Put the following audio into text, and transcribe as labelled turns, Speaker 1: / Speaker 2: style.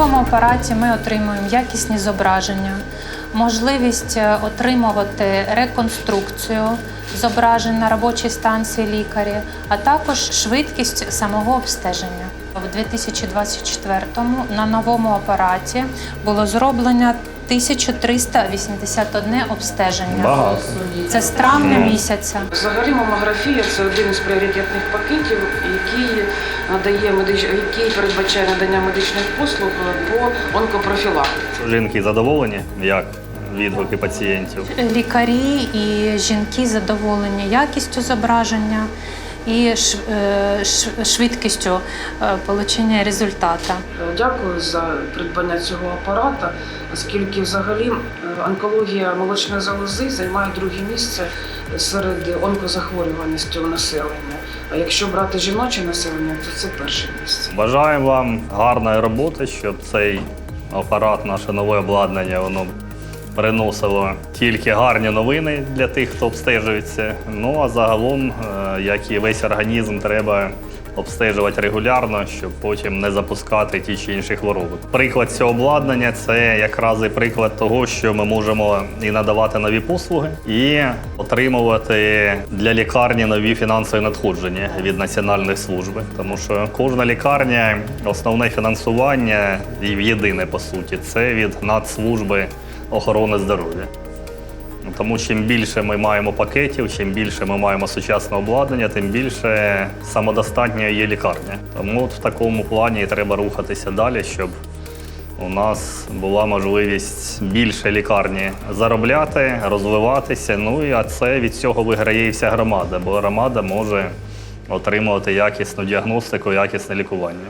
Speaker 1: новому апараті ми отримуємо якісні зображення, можливість е, отримувати реконструкцію зображень на робочій станції лікарі, а також швидкість самого обстеження. У 2024-му на новому апараті було зроблено 1381 обстеження.
Speaker 2: Багато.
Speaker 1: Це з травня місяця.
Speaker 3: Взагалі мамографія це один із пріоритетних пакетів, який надає медич... який передбачає надання медичних послуг по онкопрофілактиці.
Speaker 2: Жінки задоволені, як відгуки пацієнтів.
Speaker 1: Лікарі і жінки задоволені якістю зображення і ш- е, швидкістю е, отримання результату.
Speaker 3: Дякую за придбання цього апарата, оскільки взагалі е, онкологія молочної залози займає друге місце серед онкозахворюваності у населення. А якщо брати жіноче населення, то це перше місце.
Speaker 2: Бажаємо вам гарної роботи, щоб цей апарат, наше нове обладнання, воно приносило тільки гарні новини для тих, хто обстежується. Ну а загалом, е, як і весь організм, треба обстежувати регулярно, щоб потім не запускати ті чи інші хвороби. Приклад цього обладнання це якраз і приклад того, що ми можемо і надавати нові послуги, і отримувати для лікарні нові фінансові надходження від національної служби. Тому що кожна лікарня, основне фінансування і єдине по суті, це від Нацслужби охорони здоров'я. Тому чим більше ми маємо пакетів, чим більше ми маємо сучасного обладнання, тим більше самодостатньою є лікарня. Тому в такому плані треба рухатися далі, щоб у нас була можливість більше лікарні заробляти, розвиватися. Ну і а це від цього виграє і вся громада, бо громада може отримувати якісну діагностику, якісне лікування.